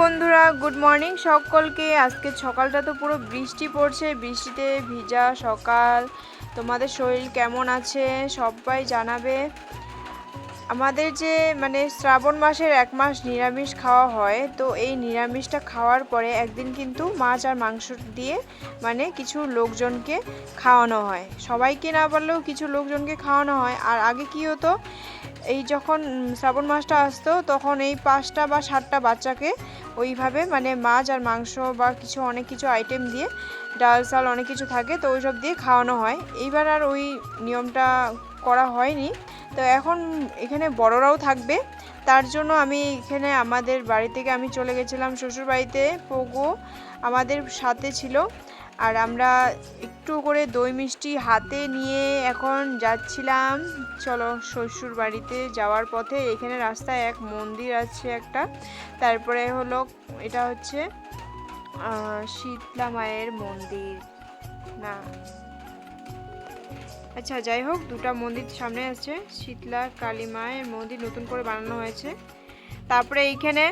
বন্ধুরা good morning সকলকে। আজকে সকালটা তো পুরো বৃষ্টি পড়ছে, বৃষ্টিতে ভিজা সকাল। তোমাদের শরীর কেমন আছে সবাই জানাবে। আমাদের যে মানে শ্রাবণ মাসের এক মাস নিরামিষ খাওয়া হয়, তো এই নিরামিষটা খাওয়ার পরে একদিন কিন্তু মাছ আর মাংস দিয়ে মানে কিছু লোকজনকে খাওয়ানো হয়। সবাইকে না পারলেও কিছু লোকজনকে খাওয়ানো হয়। আর আগে কি হতো এই যখন শ্রাবণ মাসটা আসতো, তখন এই পাঁচটা বা সাতটা বাচ্চাকে ওইভাবে মানে মাছ আর মাংস বা কিছু অনেক কিছু আইটেম দিয়ে, ডাল, চাল অনেক কিছু থাকে, তো ওইসব দিয়ে খাওয়ানো হয়। এইবার আর ওই নিয়মটা করা হয়নি। তো এখন এখানে বড়রাও থাকবে। তার জন্য আমি এখানে আমাদের বাড়ি থেকে আমি চলে গেছিলাম শ্বশুর বাড়িতে পোগো আমাদের সাথে ছিল। আর আমরা একটু করে দই মিষ্টি হাতে নিয়ে এখন যাচ্ছিলাম। চলো শ্বশুর বাড়িতে যাওয়ার পথে এখানে রাস্তায় এক মন্দির আছে একটা। তারপরে হলো এটা হচ্ছে শীতলা মায়ের মন্দির। না। আচ্ছা যাই হোক, দুটো মন্দির সামনে আছে, শীতলা কালী মায়ের মন্দির নতুন করে বানানো হয়েছে। তারপরে এইখানে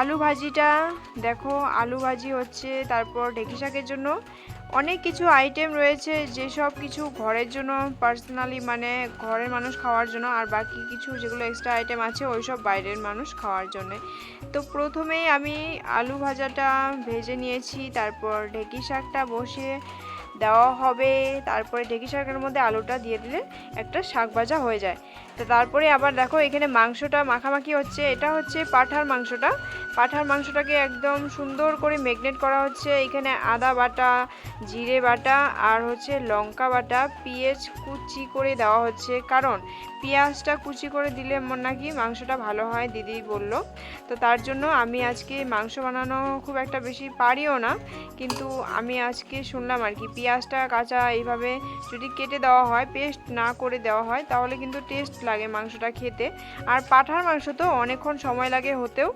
আলু ভাজিটা, দেখো, আলু ভাজি হচ্ছে, তারপর ঢেঁকি শাকের জন্য অনেক কিছু আইটেম রয়েছে যেসব কিছু ঘরের জন্য পার্সোনালি মানে ঘরের মানুষ খাওয়ার জন্য, আর বাকি কিছু যেগুলো এক্সট্রা আইটেম আছে, ওই সব বাইরের মানুষ খাওয়ার জন্য। তো প্রথমেই আমি আলু ভাজাটা ভেজে নিয়েছি, তারপর ঢেঁকি শাকটা বসিয়ে দেওয়া হবে। তারপরে ঢেঁকি শাকের মধ্যে আলুটা দিয়ে দিলে একটা শাক ভাজা হয়ে যায়। তো তারপরে আবার দেখো এখানে মাংসটা মাখামাখি হচ্ছে। এটা হচ্ছে পাঠার মাংসটা। পাঠার মাংসটাকে একদম সুন্দর করে ম্যাগনেট করা হচ্ছে। এখানে আদা বাটা, জিরে বাটা আর হচ্ছে লঙ্কা বাটা পেঁয়াজ কুচি করে দেওয়া হচ্ছে। কারণ পেঁয়াজটা কুচি করে দিলে নাকি মাংসটা ভালো হয় দিদি বলল। তো তার জন্য আমি আজকে মাংস বানানো খুব একটা বেশি পারিও না। কিন্তু আমি আজকে শুনলাম আর কি পেঁয়াজটা, কাঁচা এইভাবে যদি কেটে দেওয়া হয় পেস্ট না করে দেওয়া হয়, তাহলে কিন্তু টেস্ট লাগে মাংসটা খেতে। আর পাঠার মাংস তো অনেকক্ষণ সময় লাগে হতেও।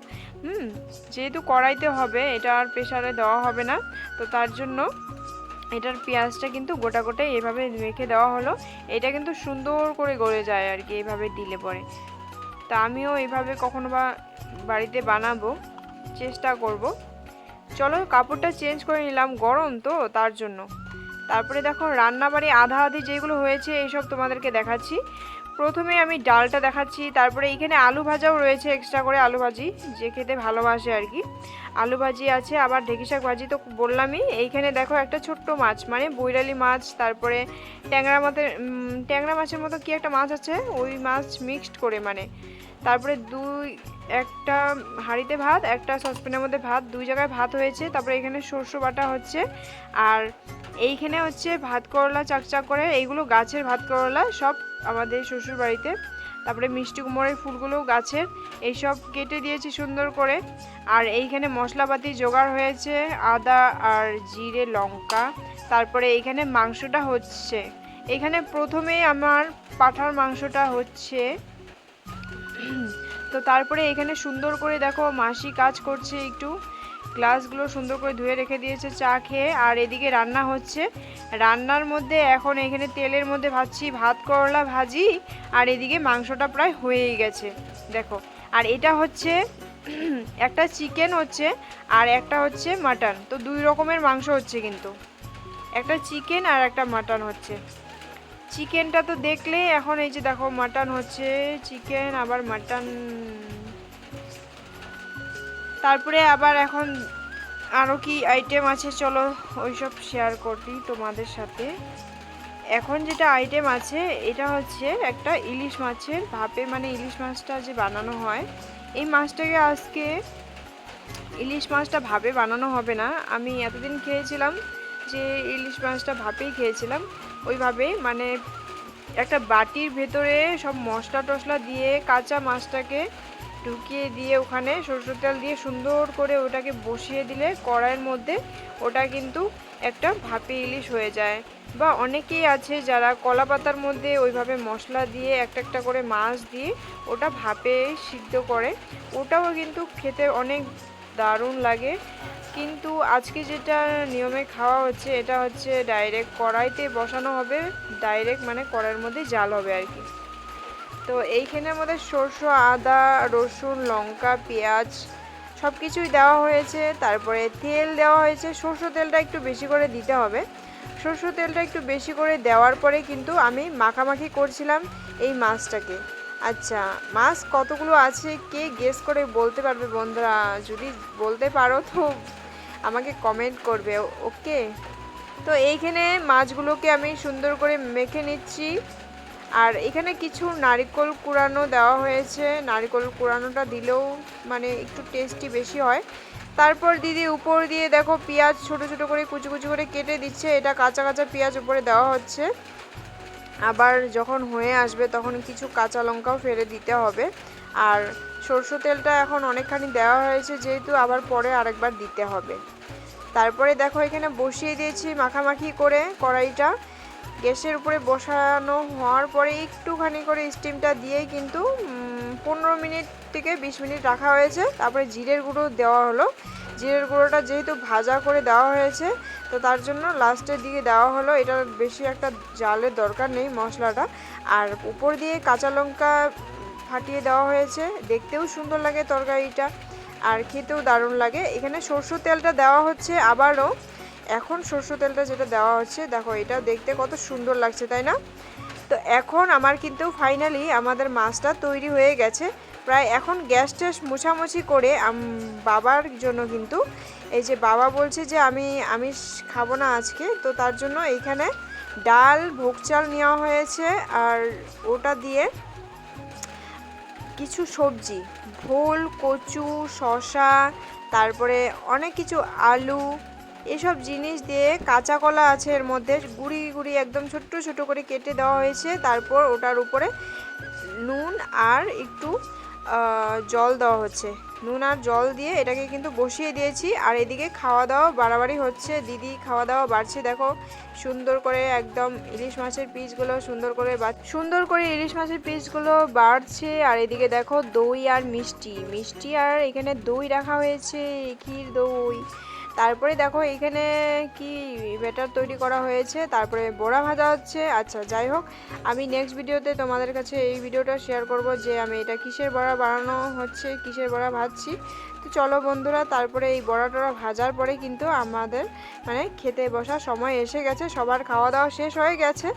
হুম, যেহেতু কড়াইতে হবে, এটা আর প্রেশারে দেওয়া হবে না। তো তার জন্য এটার পেঁয়াজটা কিন্তু গোটা গোটাই এভাবে মেখে দেওয়া হলো। এটা কিন্তু সুন্দর করে গড়ে যায় আর কি, এভাবে দিলে পরে। তা আমিও এভাবে কখনো বা বাড়িতে বানাবো, চেষ্টা করব। চলো, কাপড়টা চেঞ্জ করে নিলাম, গরম তো, তার জন্য। তারপরে দেখো রান্নাবাড়ি আধা আধি যেগুলো হয়েছে এইসব তোমাদেরকে দেখাচ্ছি। প্রথমে আমি ডালটা দেখাচ্ছি তারপরে এইখানে আলু ভাজাও রয়েছে এক্সট্রা করে আলু ভাজি যে খেতে ভালোবাসে আর কি। আলু ভাজি আছে আবার ঢেঁকি শাক ভাজি তো বললামই। এইখানে দেখো একটা ছোট্ট মাছ মানে বৈরালি মাছ তারপরে ট্যাংরা উম, ট্যাংরা মাছের মতো কি একটা মাছ আছে? ওই মাছ মিক্সড করে মানে। তারপরে দুই, একটা হাঁড়িতে ভাত, একটা সসপ্যানের মধ্যে ভাত, দুই জায়গায় ভাত হয়েছে। তারপরে এখানে সর্ষে বাটা হচ্ছে। আর এইখানে হচ্ছে ভাত করলা, চাকচাক করে, এইগুলো গাছের ভাত করলা, সব আমাদের শ্বশুর বাড়িতে তারপরে মিষ্টি কুমড়ের ফুলগুলো গাছের। এইসব কেটে দিয়েছি সুন্দর করে। আর এইখানে মশলাপাতি জোগাড় হয়েছে, আদা আর জিরে, লঙ্কা। তারপরে এইখানে মাংসটা হচ্ছে। এখানে প্রথমে আমার পাঠার মাংসটা হচ্ছে। তো তারপরে এখানে সুন্দর করে দেখো মাসি কাজ করছে একটু। গ্লাসগুলো সুন্দর করে ধুয়ে রেখে দিয়েছে চা খেয়ে। আর এদিকে রান্না হচ্ছে। রান্নার মধ্যে এখন এখানে তেলের মধ্যে ভাজছি ভাত, করলা ভাজি। আর এদিকে মাংসটা প্রায় হয়েই গেছে। দেখো। আর এটা হচ্ছে, একটা চিকেন হচ্ছে আর একটা হচ্ছে মাটন। তো দুই রকমের মাংস হচ্ছে কিন্তু। একটা চিকেন আর একটা মাটন হচ্ছে। চিকেনটা তো দেখলে এখন এই যে দেখো মাটন হচ্ছে, চিকেন, আবার মাটন। তারপরে আবার এখন আরও কি আইটেম আছে, চলো ওইসব শেয়ার করি তোমাদের সাথে। এখন যেটা আইটেম আছে, এটা হচ্ছে একটা ইলিশ মাছের ভাপে মানে ইলিশ মাছটা যে বানানো হয়, এই মাছটাকে আজকে ইলিশ মাছটা ভাপে বানানো হবে না। আমি এতদিন খেয়েছিলাম যে ইলিশ মাছটা ভাপেই খেয়েছিলাম। ওইভাবে মানে একটা বাটির ভেতরে সব মশলা টশলা দিয়ে, কাঁচা মাছটাকে ঢুকিয়ে দিয়ে ওখানে সরষের তেল দিয়ে সুন্দর করে ওটাকে বসিয়ে দিলে কড়াইয়ের মধ্যে ওটা কিন্তু একটা ভাপে ইলিশ হয়ে যায়। বা অনেকেই আছে যারা কলা পাতার মধ্যে ওইভাবে মশলা দিয়ে একটা একটা করে মাছ দিয়ে ওটা ভাপে সিদ্ধ করে, ওটাও কিন্তু খেতে অনেক দারুণ লাগে। কিন্তু আজকে যেটা নিয়মে খাওয়া হচ্ছে, এটা হচ্ছে ডাইরেক্ট কড়াইতে বসানো হবে ডাইরেক্ট মানে কড়াইয়ের মধ্যে জাল হবে আর কি। তো এইখানের মধ্যে সরষে, আদা, রসুন, লঙ্কা, পেঁয়াজ সব কিছুই দেওয়া হয়েছে। তারপরে তেল দেওয়া হয়েছে। সরষে তেলটা একটু বেশি করে দিতে হবে। সরষে তেলটা একটু বেশি করে দেওয়ার পরে কিন্তু আমি মাখামাখি করছিলাম এই মাছটাকে। আচ্ছা মাছ কতগুলো আছে? কে গেস করে বলতে পারবে বন্ধুরা? যদি বলতে পারো তো আমাকে কমেন্ট করবে ওকে তো এইখানে মাছগুলোকে আমি সুন্দর করে মেখে নিচ্ছি। আর এখানে কিছু নারকেল কুড়ানো দেওয়া হয়েছে। নারকেল কুড়ানোটা দিলেও মানে একটু টেস্টি বেশি হয়। তারপর দিদি উপর দিয়ে দেখো পেঁয়াজ ছোট ছোট করে কুচি কুচি করে কেটে দিচ্ছে। এটা কাঁচা কাঁচা পেঁয়াজ উপরে দেওয়া হচ্ছে। আবার যখন হয়ে আসবে তখন কিছু কাঁচা লঙ্কাও ফেলে দিতে হবে। আর সরষে তেলটা এখন অনেকখানি দেওয়া হয়েছে, যেহেতু আবার পরে আরেকবার দিতে হবে। তারপরে দেখো এখানে বসিয়ে দিয়েছি মাখামাখি করে কড়াইটা। গ্যাসের উপরে বসানো হওয়ার পরে একটুখানি করে স্টিমটা দিয়েই কিন্তু পনেরো মিনিট থেকে বিশ মিনিট রাখা হয়েছে। তারপরে জিরের গুঁড়ো দেওয়া হলো। জিরের গুঁড়োটা যেহেতু ভাজা করে দেওয়া হয়েছে, তো তার জন্য লাস্টের দিকে দেওয়া হলো এটা বেশি একটা জালের দরকার নেই মশলাটা। আর উপর দিয়ে কাঁচা লঙ্কা ফাটিয়ে দেওয়া হয়েছে, দেখতেও সুন্দর লাগে তরকারিটা, আর খেতেও দারুণ লাগে। এখানে সরষের তেলটা দেওয়া হচ্ছে আবারও। এখন সরষের তেলটা যেটা দেওয়া হচ্ছে, দেখো এটা দেখতে কত সুন্দর লাগছে, তাই না? তো এখন আমার কিন্তু ফাইনালি আমাদের মাছটা তৈরি হয়ে গেছে। প্রায় এখন গ্যাস ট্যাস মোছামুছি করে বাবার জন্য কিন্তু এই যে বাবা বলছে যে আমি আমিষ খাব না আজকে, তো তার জন্য এইখানে ডাল, ভোগ চাল নেওয়া হয়েছে আর ওটা দিয়ে কিছু সবজি, ভোল, কচু শশা তারপরে অনেক কিছু আলু এসব জিনিস দিয়ে কাঁচা কলা আছে এর মধ্যে, গুড়ি গুড়ি একদম ছোট্ট ছোট করে কেটে দেওয়া হয়েছে। তারপর ওটার উপরে নুন আর একটু জল দেওয়া হচ্ছে। নুন আর জল দিয়ে এটাকে কিন্তু বসিয়ে দিয়েছি। আর এদিকে খাওয়া দাওয়া বাড়াবাড়ি হচ্ছে। দিদি খাওয়া দাওয়া বাড়ছে, দেখো। সুন্দর করে একদম ইলিশ মাছের পিসগুলো সুন্দর করে সুন্দর করে ইলিশ মাছের পিসগুলো বাড়ছে। আর এদিকে দেখো দই আর মিষ্টি। মিষ্টি আর এখানে দই রাখা হয়েছে, ক্ষীর দই। তারপরে দেখো এখানে কি বেটার তৈরি করা হয়েছে, তারপরে বড়া ভাজা হচ্ছে। আচ্ছা যাই হোক, আমি নেক্সট ভিডিওতে তোমাদের কাছে এই ভিডিওটা শেয়ার করব যে আমি এটা কিসের বড়া বানানো হচ্ছে, কিসের বড়া ভাজছি। তো চলো বন্ধুরা, তারপরে এই বড়া টড়া ভাজার পরে কিন্তু আমাদের মানে খেতে বসার সময় এসে গেছে, সবার খাওয়া দাওয়া শেষ হয়ে গেছে।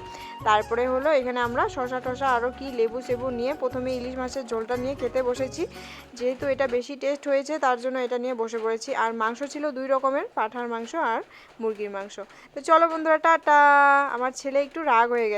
তারপরে হলো এখানে আমরা শশা টশা আরও কি লেবু সেবু নিয়ে প্রথমে ইলিশ মাছের ঝোলটা নিয়ে খেতে বসেছি। যেহেতু এটা বেশি টেস্ট হয়েছে, তার জন্য এটা নিয়ে বসে পড়েছি। আর মাংস ছিল দুই রকমের, পাঠার মাংস আর মুরগির মাংস। তো চলো বন্ধুরা, টাটা! আমার ছেলে একটু রাগ হয়ে গেছে।